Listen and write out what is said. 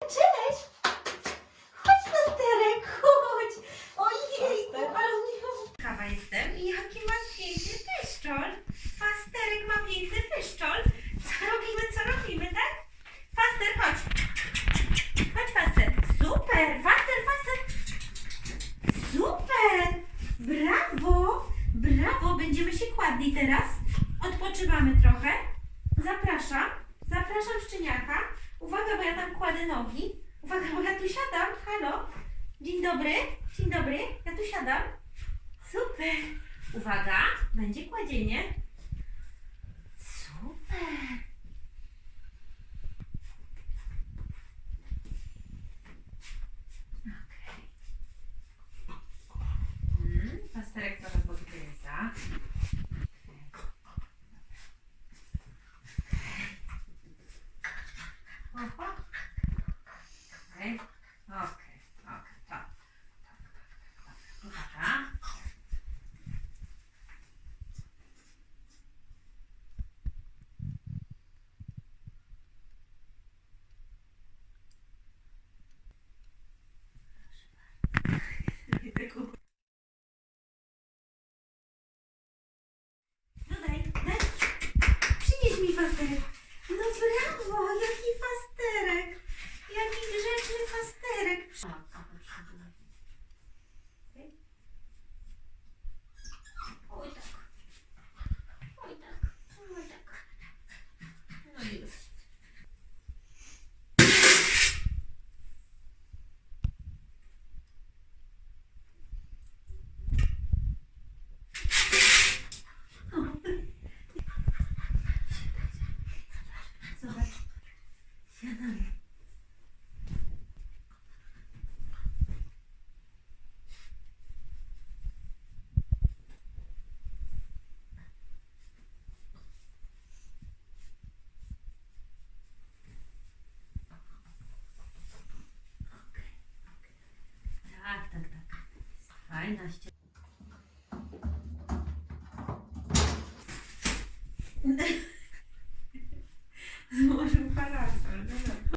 Cześć! Chodź, pasterek, chodź! Ojej, ale nie... Kawa jestem i jaki masz piękny pyszczol. Fasterek ma piękny pyszczol. Co robimy, co robimy, tak? Faster, chodź. Chodź, Faster. Super, Faster, Faster. Super. Brawo, brawo. Będziemy się kładli teraz. Odpoczywamy trochę. Zapraszam, zapraszam szczeniaka. Uwaga, bo ja tam kładę nogi. Uwaga, bo ja tu siadam. Halo. Dzień dobry, dzień dobry. Ja tu siadam. Super. Uwaga, będzie kładzienie. Super. Fuck. açacağım.